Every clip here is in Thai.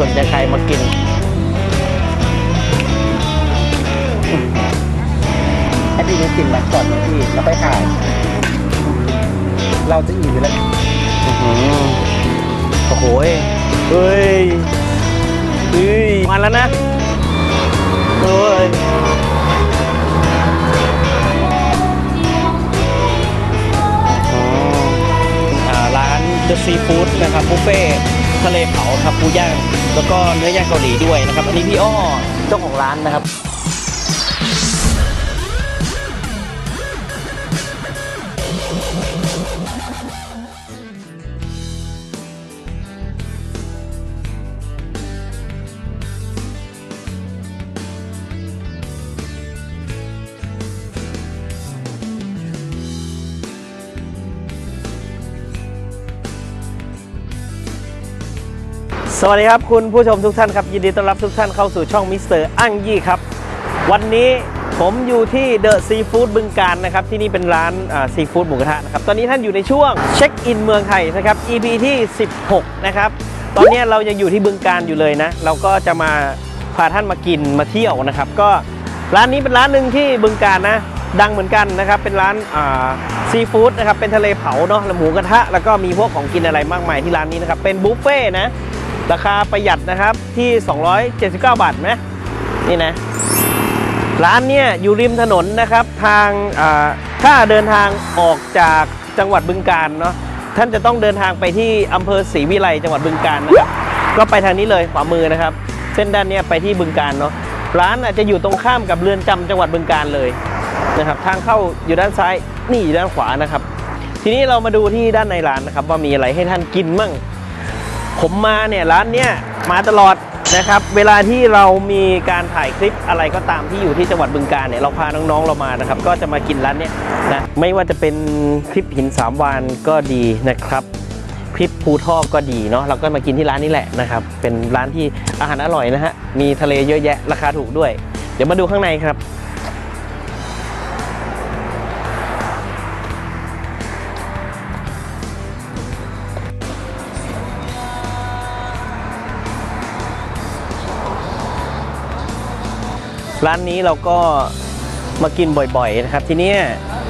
สนใจใครมากินให้พี่รู้กลิ่นมันก่อนนะพี่แล้วค่อยถ่าย เราจะอิ่มอยู่แล้วอื้อหือโอ้โหยเฮ้ยเฮ้ยมาแล้วนะเฮ้ยอ๋ออ่าร้าน The Seafood นะครับบุฟเฟ่ ทะเลเผาครับปูย่าง แล้วก็เนื้อย่างเกาหลีด้วยนะครับ อันนี้พี่อ้อเจ้าของร้านนะครับ สวัสดีครับคุณผู้ชมทุกท่านครับ ยินดีต้อนรับทุกท่านเข้าสู่ช่องมิสเตอร์อั้งยี่ครับ วันนี้ผมอยู่ที่เดอะซีฟู้ดบึงการนะครับ ที่นี่เป็นร้านซีฟู้ดหมูกระทะนะครับ ตอนนี้ท่านอยู่ในช่วงเช็คอินเมืองไทยนะครับ EP ที่ 16 นะครับ ตอนนี้เรายังอยู่ที่บึงการอยู่เลยนะ เราก็จะมาพาท่านมากินมาเที่ยวนะครับ ก็ร้านนี้เป็นร้านหนึ่งที่บึงการนะดังเหมือนกันนะครับ เป็นร้านซีฟู้ดนะครับเป็นทะเลเผาเนาะหมูกระทะแล้วก็มีพวกของกินอะไรมากมายที่ร้านนี้นะครับเป็นบุฟเฟ่นะ ราคาประหยัดนะครับที่ 279 บาทไหมนี่นะ ร้านเนี่ยอยู่ริมถนนนะครับทางถ้าเดินทางออกจากจังหวัดบึงการเนาะท่านจะต้องเดินทางไปที่อำเภอศรีวิไลจังหวัดบึงการนะครับก็ไปทางนี้เลยขวามือนะครับ เส้นด้านเนี้ยไปที่บึงการเนาะร้านอาจจะอยู่ตรงข้ามกับเรือนจำจังหวัดบึงการเลยนะครับ ทางเข้าอยู่ด้านซ้ายนี่อยู่ด้านขวานะครับ ทีนี้เรามาดูที่ด้านในร้านนะครับ ว่ามีอะไรให้ท่านกินมั่ง ผมมาเนี่ยร้านเนี้ยมาตลอดนะครับ เวลาที่เรามีการถ่ายคลิปอะไรก็ตามที่อยู่ที่จังหวัดบึงการเนี่ยเราพาน้องๆเรามานะครับ ก็จะมากินร้านเนี้ยนะไม่ว่าจะเป็นคลิปหินสามวานก็ดีนะครับคลิปภูทอกก็ดีเนาะเราก็มากินที่ร้านนี้แหละนะครับ เป็นร้านที่อาหารอร่อยนะฮะมีทะเลเยอะแยะราคาถูกด้วย เดี๋ยวมาดูข้างในครับ ร้านนี้เราก็มากินบ่อยๆนะครับ ทีนี้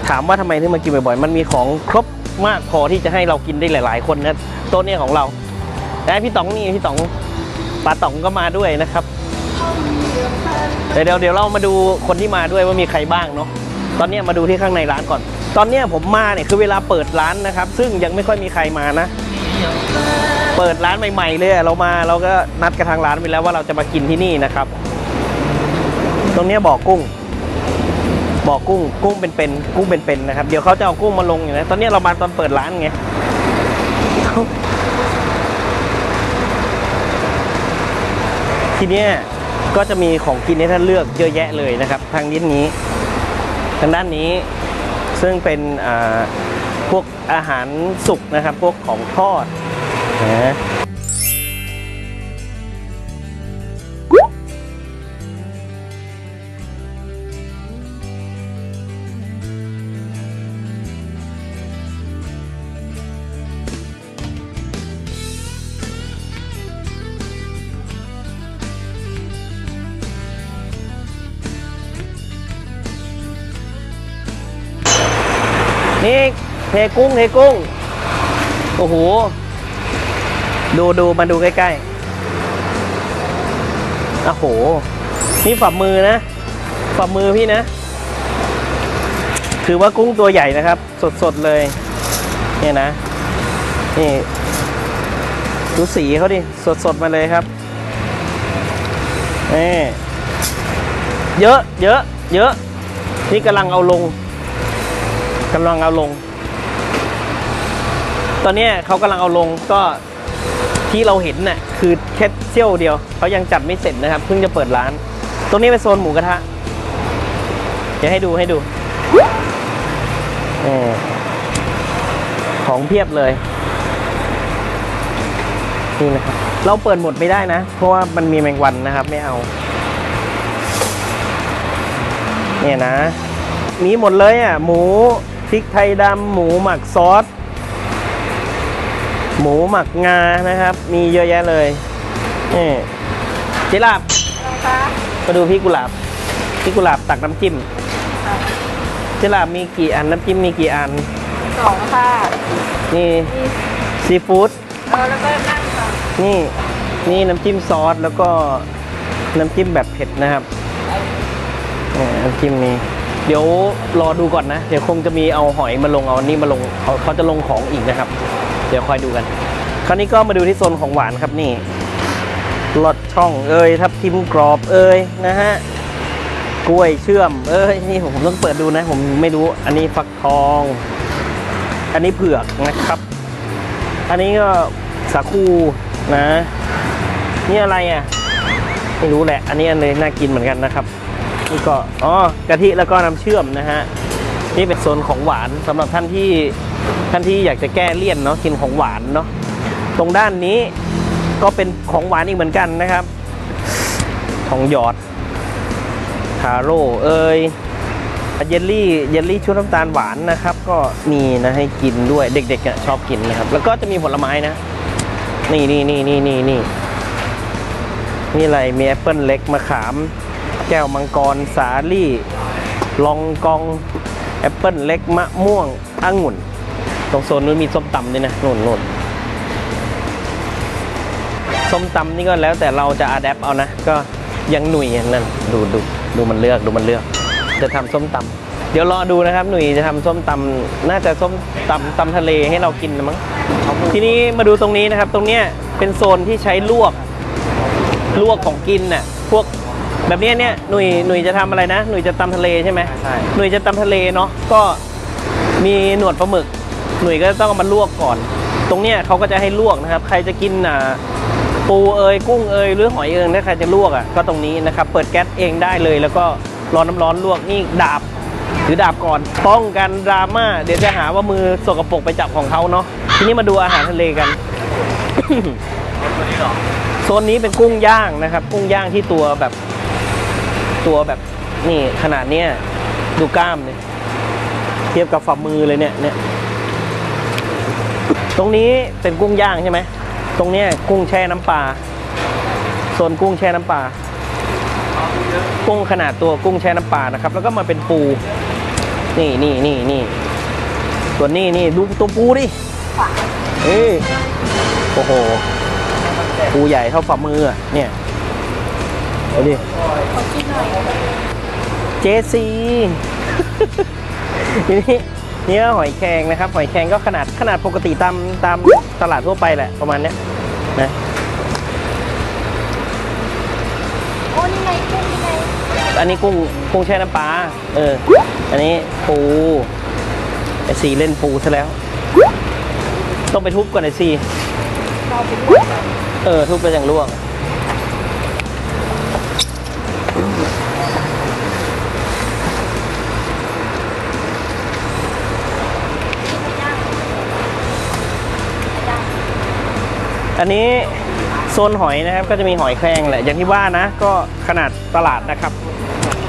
ถามว่าทำไมถึงมากินบ่อยๆ มันมีของครบมากพอที่จะให้เรากินได้หลาย ๆ คนนะโต๊ะเนี้ยของเราและพี่ต๋องนี่พี่ต๋องป้าต๋องก็มาด้วยนะครับเดี๋ยวเดี๋ยวเรามาดูคนที่มาด้วยว่ามีใครบ้างเนาะตอนนี้มาดูที่ข้างในร้านก่อน ตอนนี้ผมมาเนี่ยคือเวลาเปิดร้านนะครับ ซึ่งยังไม่ค่อยมีใครมานะ เปิดร้านใหม่ๆเลยเรามาเราก็นัดกับทางร้านไปแล้วว่าเราจะมากินที่นี่นะครับ ตรงนี้บ่อกุ้งบ่อกุ้ง กุ้งเป็นๆกุ้งเป็นๆนะครับ เดี๋ยวเขาจะเอากุ้งมาลงอยู่นะตอนนี้เรามาตอนเปิดร้านไงทีเนี้ยก็จะมีของกินให้ท่านเลือกเยอะแยะเลยนะครับ ทางนี้นี้ทางด้านนี้ซึ่งเป็นอ่าพวกอาหารสุกนะครับ พวกของทอดนะ เทกุ้งเทกุ้ง โอ้โห ดูดูมาดูใกล้ๆ โอ้โห นี่ฝ่ามือนะ ฝ่ามือพี่นะ ถือว่ากุ้งตัวใหญ่นะครับ สดๆเลย เนี่ยนะ นี่ ดูสีเขาดิ สดๆมาเลยครับนี่เยอะ เยอะ เยอะ นี่กำลังเอาลงกำลังเอาลง ตอนนี้เขากำลังเอาลงก็ที่เราเห็นน่ะคือแค่เซี่ยวเดียวเขายังจัดไม่เสร็จนะครับเพิ่งจะเปิดร้าน ตรงนี้เป็นโซนหมูกระทะเดี๋ยวให้ดูให้ดูอของเพียบเลยนี่นะครับเราเปิดหมดไม่ได้นะ เพราะว่ามันมีแมงวันนะครับ ไม่เอา เนี่ยนะ มีหมดเลยอะ หมูพริกไทยดำหมูหมักซอส หมูหมักงานะครับ มีเยอะแยะเลยนี่เจลาบคะมาดูพี่กุหลาบพี่กุหลาบตักน้ำจิ้มเจลาบมีกี่อันน้ำจิ้มมีกี่อันสองค่ะนี่มีซีฟู้ดเออแล้วก็นั่งค่ะนี่นี่น้ำจิ้มซอสแล้วก็น้ำจิ้มแบบเผ็ดนะครับเนี่ยน้ำจิ้มนี้เดี๋ยวรอดูก่อนนะ เดี๋ยวคงจะมีเอาหอยมาลงเอาอันนี้มาลงเขาเขาจะลงของอีกนะครับ เดี๋ยวคอยดูกัน คราวนี้ก็มาดูที่โซนของหวานครับนี่ลอดช่องเอ้ยทับทิมกรอบเอ้ยนะฮะกล้วยเชื่อม เอ้ยนี่ผมต้องเปิดดูนะ ผมไม่รู้อันนี้ฟักทอง อันนี้เผือกนะครับ อันนี้ก็สาคูนะ นี่อะไรอะ ไม่รู้แหละ อันนี้อันเลยน่ากินเหมือนกันนะครับนี่ก็อ๋อกะทิแล้วก็น้ำเชื่อมนะฮะนี่เป็นโซนของหวานสำหรับท่านที่ ท่านที่อยากจะแก้เลี่ยนเนาะกินของหวานเนาะตรงด้านนี้ก็เป็นของหวานอีกเหมือนกันนะครับทองหยอดทาโร่เอ้ยเยลลี่เยลลี่ชุดน้ำตาลหวานนะครับ ก็มีนะให้กินด้วยเด็กๆชอบกินนะครับ แล้วก็จะมีผลไม้นะ นี่นี่นี่นี่นี่นี่นี่อะไรมีแอปเปิลเล็กมะขาม แก้วมังกรสาลี่ ลองกองแอปเปิลเล็กมะม่วงองุ่น ตรงโซนนู้นมีส้มตำด้วยนะนู่นนู่นส้มตำนี่ก็แล้วแต่เราจะอัดแอปเอานะ ก็ยังหนุ่ยอย่างนั่นดูดูดูมันเลือกดูมันเลือก จะทำส้มตำเดี๋ยวรอดูนะครับหนุ่ยจะทำส้มตำน่าจะส้มตำตำทะเลให้เรากินนะมั้งทีนี้มาดูตรงนี้นะครับ ตรงเนี้ยเป็นโซนที่ใช้ลวก ลวกของกินน่ะพวกแบบเนี้ยเนี่ยหนุ่ยหนุ่ยจะทำอะไรนะ หนุ่ยจะตำทะเลใช่ไหมใช่หนุ่ยจะตำทะเลเนาะก็มีหนวดปลาหมึก หนุ่ยก็ต้องมาลวกก่อน ตรงเนี้ยเขาก็จะให้ลวกนะครับ ใครจะกินอ่าปูเอยกุ้งเอยหรือหอยเอยถ้าใครจะลวกอะก็ตรงนี้นะครับ เปิดแก๊สเองได้เลย แล้วก็ร้อนน้ำร้อนลวกนี่ดาบถือดาบก่อน ป้องกันดราม่าเดี๋ยวจะหาว่ามือสกปรกไปจับของเขาเนาะทีนี้มาดูอาหารทะเลกันโซนนี้เป็นกุ้งย่างนะครับ กุ้งย่างที่ตัวแบบ ตัวแบบนี่ขนาดเนี้ยดูกล้ามเนี่ยเทียบกับฝ่ามือเลยเนี่ยเนี่ย ตรงนี้เป็นกุ้งย่างใช่ไหม ตรงนี้กุ้งแช่น้ำปลาโซนกุ้งแช่น้ำปลา กุ้งขนาดตัวกุ้งแช่น้ำปลานะครับ แล้วก็มาเป็นปู นี่นี่นี่นี่ส่วนนี้นี่ดูตัวปูดิเอ้โอ้โห ปูใหญ่เท่าฝ่ามือเนี่ยดูดิขอกินหน่อยเจซีที นี้นี่ก็หอยแครงนะครับ หอยแครงก็ขนาดขนาดปกติตามตามตลาดทั่วไปแหละประมาณเนี้ยนะโอ้นี่ไงกุ้งนี่ไงอันนี้กุ้งกุ้งแช่น้ำปลาเออ อันนี้ปูไอซีเล่นปูซะแล้ว ต้องไปทุบก่อนไอซีเราเป็นลวกเออ ทุบไปอย่างลวก อันนี้โซนหอยนะครับก็จะมีหอยแครงแหละอย่างที่ว่านะ ก็ขนาดตลาดนะครับ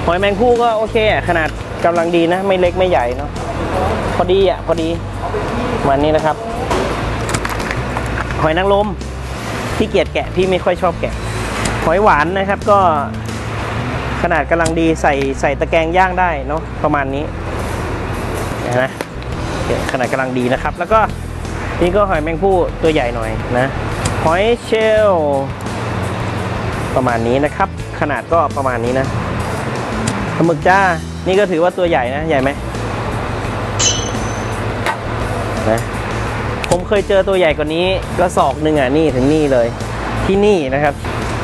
หอยแมงคู่ก็โอเคอะขนาดกำลังดีนะ ไม่เล็กไม่ใหญ่เนาะพอดีอะพอดีประมันนี้นะครับ หอยนางรมพี่เกียจแกะพี่ไม่ค่อยชอบแกะ หอยหวานนะครับก็ขนาดกำลังดีใส่ใส่ตะแกรงย่างได้เนาะประมาณนี้นไหมเนี่ยขนาดกำลังดีนะครับ แล้วก็นี่ก็หอยแมงผู้ตัวใหญ่หน่อยนะ หอยเชลลประมาณนี้นะครับ ขนาดก็ประมาณนี้นะปลาหมึกจ้า นี่ก็ถือว่าตัวใหญ่นะ ใหญ่ไหมนะผมเคยเจอตัวใหญ่กว่านี้กระสอบหนึ่งอะนี่ถึงนี่เลย ที่นี่นะครับ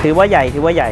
ถือว่าใหญ่ถือว่าใหญ่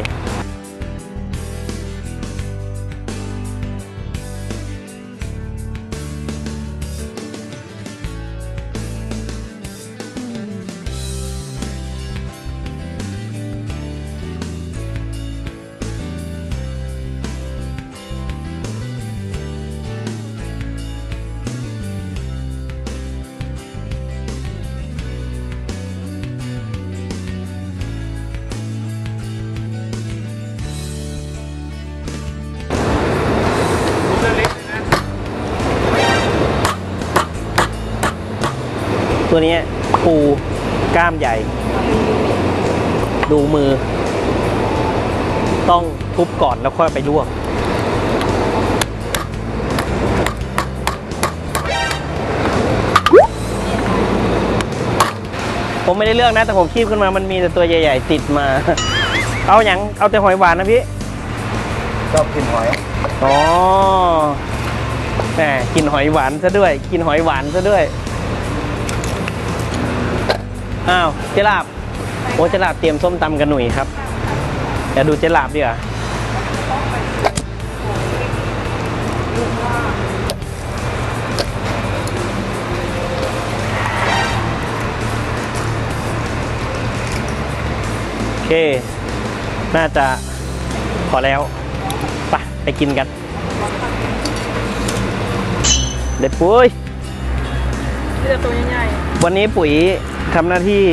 ตัวเนี้ยปูกล้ามใหญ่ ดูมือ ต้องทุบก่อนแล้วค่อยไปลวกผมไม่ได้เลือกนะแต่ผมคีบขึ้นมามันมีแต่ตัวใหญ่ ๆ ติดมา เอาอย่างเอาแต่หอยหวานนะพี่ชอบกินหอยอ๋อแหมกินหอยหวานซะด้วย กินหอยหวานซะด้วย อ้าวเจลาบโอ้เจลาบเตรียมส้มตำกันหนุ่ยครับเดี๋ยวดูเจลาบดีกว่าโอเค น่าจะพอแล้วไปไปกินกัน เด็ดปุ้ยมีแต่ตัวใหญ่วันนี้ปุ๋ย ทำหน้าที่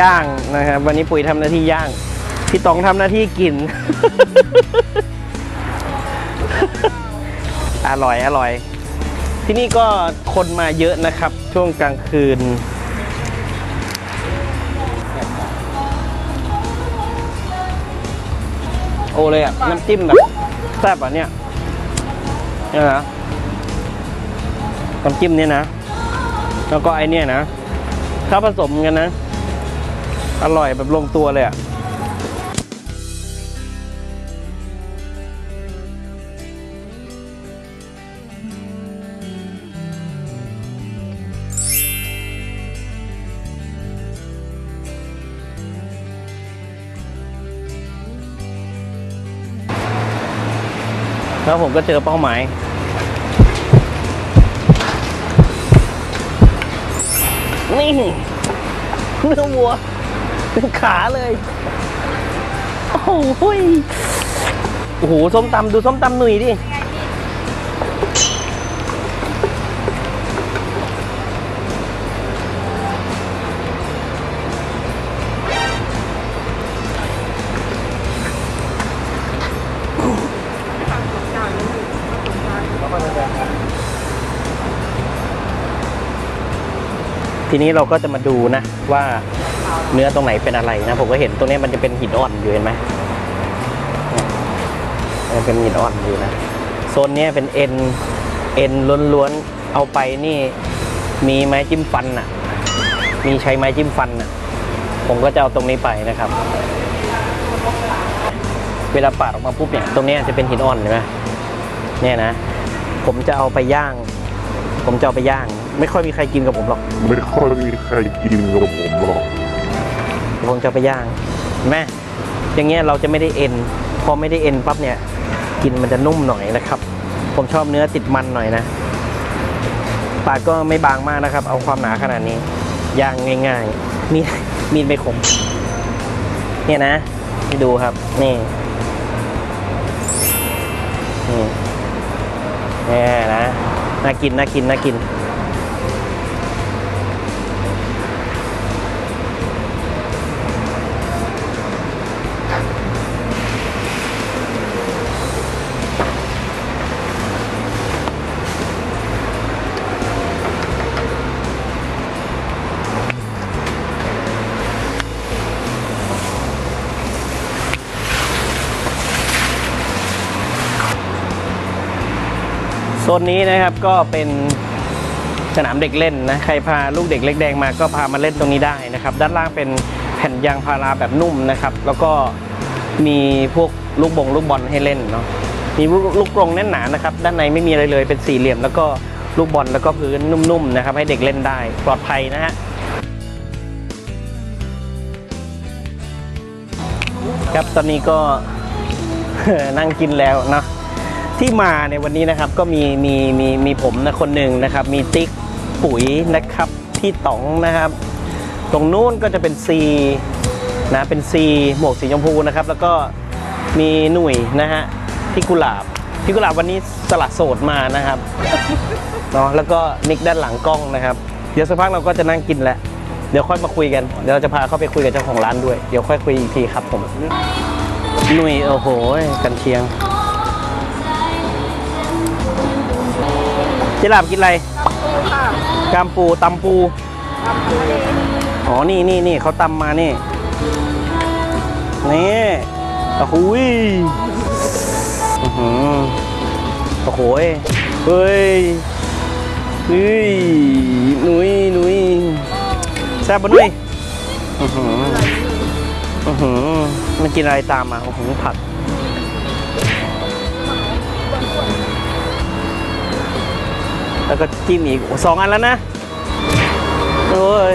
ย่างนะครับ วันนี้ปุ๋ยทำหน้าที่ย่าง พี่ตองทำหน้าที่กิน อร่อยอร่อย ที่นี่ก็คนมาเยอะนะครับ ช่วงกลางคืนโอเลยอะ น้ำจิ้มแบบแซ่บอะเนี่ยเนี่ยนะน้ำจิ้มเนี่ยนะ แล้วก็ไอเนี่ยนะ ถ้าผสมกันนะ อร่อยแบบลงตัวเลยอะ่ะแล้วผมก็เจอเป้าหมาย นี่เนื้อวัวเป็นขาเลยโอ้โหยโอ้โหส้มตำดูส้มตำหนุ่ยดิ ทีนี้เราก็จะมาดูนะว่าเนื้อตรงไหนเป็นอะไรนะ ผมก็เห็นตรงนี้มันจะเป็นหินอ่อนอยู่เห็นไหมเนี่ยมันเป็นหินอ่อนอยู่นะโซนนี้เป็นเอ็นเอ็นล้วนๆเอาไปนี่มีไม้จิ้มฟันอะ มีใช้ไม้จิ้มฟันอะ ผมก็จะเอาตรงนี้ไปนะครับ เวลาปาดออกมาปุ๊บเนี่ยตรงนี้จะเป็นหินอ่อนเห็นไหมเนี่ยนะ ผมจะเอาไปย่าง ผมจะเอาไปย่าง ไม่ค่อยมีใครกินกับผมหรอกไม่ค่อยมีใครกินกับผมหรอกผมจะเอาไปย่างเห็นไหมอย่างเงี้ยเราจะไม่ได้เอ็น พอไม่ได้เอ็นปั๊บเนี่ย กินมันจะนุ่มหน่อยนะครับ ผมชอบเนื้อติดมันหน่อยนะปาดก็ไม่บางมากนะครับ เอาความหนาขนาดนี้ย่างง่ายๆ มีดมีดไม่คมเนี่ยนะให้ดูครับนี่นี่เนี่ยนะน่ากินน่ากินน่ากิน โซนนี้นะครับก็เป็นสนามเด็กเล่นนะใครพาลูกเด็กเล็กแดงมาก็พามาเล่นตรงนี้ได้นะครับ ด้านล่างเป็นแผ่นยางพาราแบบนุ่มนะครับ แล้วก็มีพวกลูกบงลูกบอลให้เล่นเนาะมีลูกกกรงแน่นหนานะครับ ด้านในไม่มีอะไรเลยเป็นสี่เหลี่ยม แล้วก็ลูกบอลแล้วก็พื้นนุ่มๆนะครับ ให้เด็กเล่นได้ปลอดภัยนะฮะครับตอนนี้ก็นั่งกินแล้วเนาะ ที่มาในวันนี้นะครับก็มีมีมีมีผมนะคนหนึ่งนะครับ มีติ๊กปุ๋ยนะครับพี่ต๋องนะครับ ตรงนู้นก็จะเป็นซีนะเป็นซีหมวกสีชมพูนะครับ แล้วก็มีหนุ่ยนะฮะพี่กุหลาบพี่กุหลาบวันนี้สละโสดมานะครับเนาะแล้วก็นิกด้านหลังกล้องนะครับ เดี๋ยวสักพักเราก็จะนั่งกินแหละเดี๋ยวค่อยมาคุยกันเดี๋ยวเราจะพาเข้าไปคุยกับเจ้าของร้านด้วย เดี๋ยวค่อยคุยอีกทีครับผมหนุ่ยโอ้โหกันเชียง เจลาบกินอะไรๆค่ะกามปูตำปูทำตัวเองอ๋อ นี่นี่นี่เขาตำมานี่ นี่โอ้โหยอื้อหือโอ้โหยเฮ้ยเฮ้ยหนุยหนุยแซ่บปะนุ้ยอือหืออือหือมันกินอะไรตามมาโอ้โหผัด แล้วก็จิ้มอีกโอ้สองอันแล้วนะโอ้ย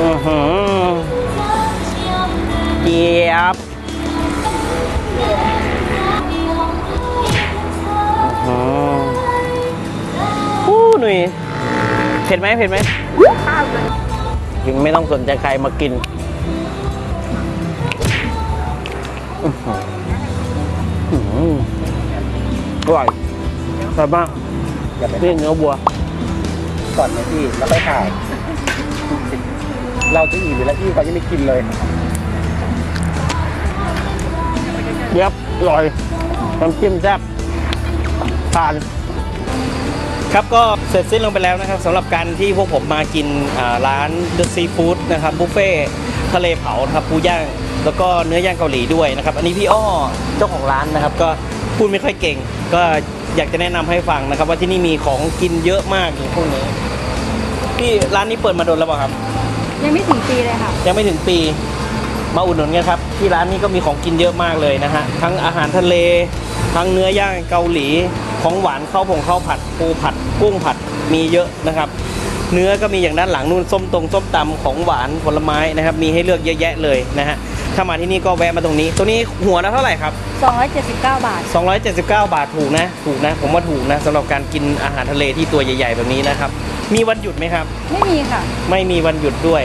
อือหือเจี๊ยบอือหือฮู้หนุ่ยเผ็ดไหมเผ็ดไหมข้าวเลยกินไม่ต้องสนใจใครมากิน อื้อหืออื้อหืออร่อยอร่อยมากอย่าไปนี่เนื้อวัวก่อนนะพี่แล้วไปถ่าย เราจะอิ่มอยู่แล้วพี่เขายังไม่กินเลยเย็บอร่อยน้ำจิ้มแซ่บทาน ครับก็เสร็จสิ้นลงไปแล้วนะครับสำหรับการที่พวกผมมากินอ่าร้าน The Seafood นะครับบุฟเฟ่ ทะเลเผานะครับปูย่างแล้วก็เนื้อย่างเกาหลีด้วยนะครับ อันนี้พี่อ้อเจ้าของร้านนะครับ ก็พูดไม่ค่อยเก่ง ก็อยากจะแนะนำให้ฟังนะครับ ว่าที่นี่มีของกินเยอะมากอย่างพวกนี้พี่ร้านนี้เปิดมาโดนแล้วเปล่าครับ ยังไม่ถึงปีเลยค่ะ ยังไม่ถึงปี มาอุดหนุนกันครับ ที่ร้านนี้ก็มีของกินเยอะมากเลยนะฮะทั้งอาหารทะเล ทั้งเนื้อย่างเกาหลีของหวานข้าวผงข้าวผัดปูผัดกุ้งผัดมีเยอะนะครับ เนื้อก็มีอย่างด้านหลังนู่นส้มตรงส้มตำของหวานผลไม้นะครับ มีให้เลือกเยอะแยะเลยนะฮะถ้ามาที่นี่ก็แวะมาตรงนี้ ตัวนี้หัวละเท่าไหร่ครับ 279 บาท 279 บาทถูกนะ ถูกนะ ผมว่าถูกนะสำหรับการกินอาหารทะเลที่ตัวใหญ่ ๆ แบบนี้นะครับ มีวันหยุดไหมครับ ไม่มีค่ะ ไม่มีวันหยุดด้วย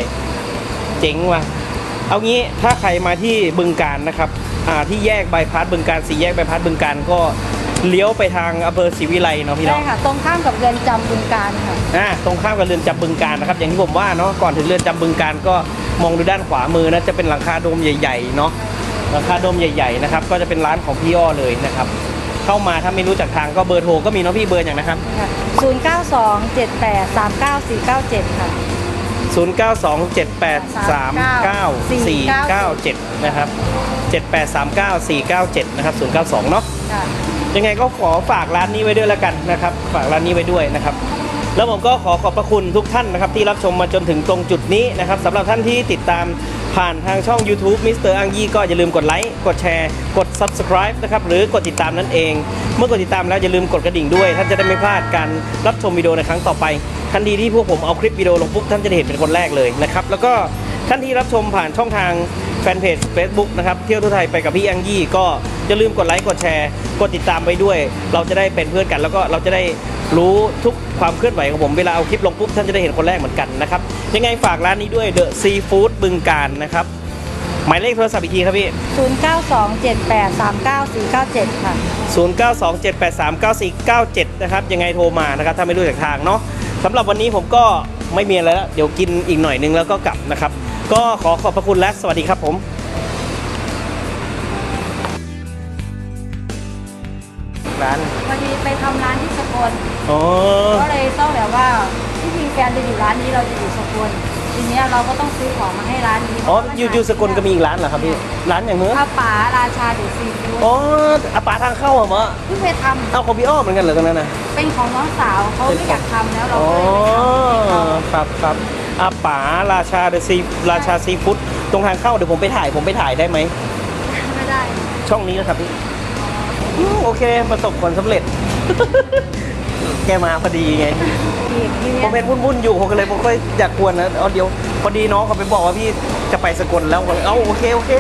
เจ๋งว่ะ เอางี้ถ้าใครมาที่บึงการนะครับอ่าที่แยกบายพาสบึงการสี่แยกบายพาสบึงการก็ เลี้ยวไปทางอำเภอศรีวิไลเนาะพี่ใช่เนาะค่ะ ตรงข้ามกับเรือนจำบึงการค่ะ อ่าตรงข้ามกับเรือนจำบึงการนะครับ อย่างที่ผมว่าเนาะก่อนถึงเรือนจำบึงการก็มองดูด้านขวามือนะจะเป็นหลังคาโดมใหญ่ๆเนาะหลังคาโดมใหญ่ๆนะครับก็จะเป็นร้านของพี่อ้อเลยนะครับ เข้ามาถ้าไม่รู้จักทางก็เบอร์โทรก็มีเนาะพี่เบอร์อย่างนะครับ 092 78 39 497 ค่ะ 0927839497 นะครับ 7839497 นะครับ 092 เนาะ ค่ะ ยังไงก็ขอฝากร้านนี้ไว้ด้วยแล้วกันนะครับ ฝากร้านนี้ไว้ด้วยนะครับ แล้วผมก็ขอขอบพระคุณทุกท่านนะครับ ที่รับชมมาจนถึงตรงจุดนี้นะครับสำหรับท่านที่ติดตามผ่านทางช่อง YouTube มิสเตอร์อังยี่ก็อย่าลืมกดไลค์ กดแชร์ กด Subscribe นะครับ หรือกดติดตามนั่นเอง เมื่อกดติดตามแล้วอย่าลืมกดกระดิ่งด้วย ท่านจะได้ไม่พลาดการรับชมวิดีโอในครั้งต่อไป ทันทีที่พวกผมเอาคลิปวิดีโอลงปุ๊บท่านจะได้เห็นเป็นคนแรกเลยนะครับ แล้วก็ท่านที่รับชมผ่านช่องทาง แฟนเพจ Facebook นะครับ เที่ยวทั่วไทยไปกับพี่อังยี่ ก็อย่าลืมกดไลค์กดแชร์กดติดตามไปด้วย เราจะได้เป็นเพื่อนกัน แล้วก็เราจะได้รู้ทุกความเคลื่อนไหวของผมเวลาเอาคลิปลงปุ๊บท่านจะได้เห็นคนแรกเหมือนกันนะครับยังไงฝากร้านนี้ด้วย The Seafood บึงการนะครับหมายเลขโทรศัพท์อีกทีครับพี่ 092 78 39 497 ค่ะ 0927839497 นะครับยังไงโทรมานะครับถ้าไม่รู้จักทางเนาะสำหรับวันนี้ผมก็ไม่มีอะไรแล้วเดี๋ยวกินอีกหน่อยนึงแล้วก็กลับนะครับ ก็ขอขอบพระคุณและสวัสดีครับผมร้านพอดีไปทำร้านที่สกลอ๋อก็เลยต้องแบบว่าที่จริงแฟนจะอยู่ร้านนี้เราจะอยู่สกลทีเนี้ยเราก็ต้องซื้อของมาให้ร้านนี้อ๋ออยู่อยู่สกลก็มีอีกร้านเหรอครับพี่ร้านอย่างเนื้ออาป๋าราชาเดอะซีฟู้ดอ๋ออาปาทางเข้าเหรอมะเพิ่งไปทเอาของพี่อ้อเหมือนกันเหรอตรงนั้นนะำเป็นของน้องสาวเขาไม่อยากทำแล้วเราอ๋อก็เลยไปทำให้เขา ครับครับ อาป๋าราชาเดอะซีราชาซีฟู้ดตรงทางเข้าเดี๋ยวผมไปถ่ายผมไปถ่ายได้ไหมไม่ได้ ช่องนี้นะครับพี่อืมโอเคประสบผลสำเร็จ แกมาพอดีไงอีกทีผมเนี้ยเป็นวุ่นๆอยู่ผมก็เลยผมก็อยากกวนนะเอาเดี๋ยวพอดีน้องเขาไปบอกว่าพี่จะไปสกลแล้วผมก็เลยเอ้าโอเคโอเค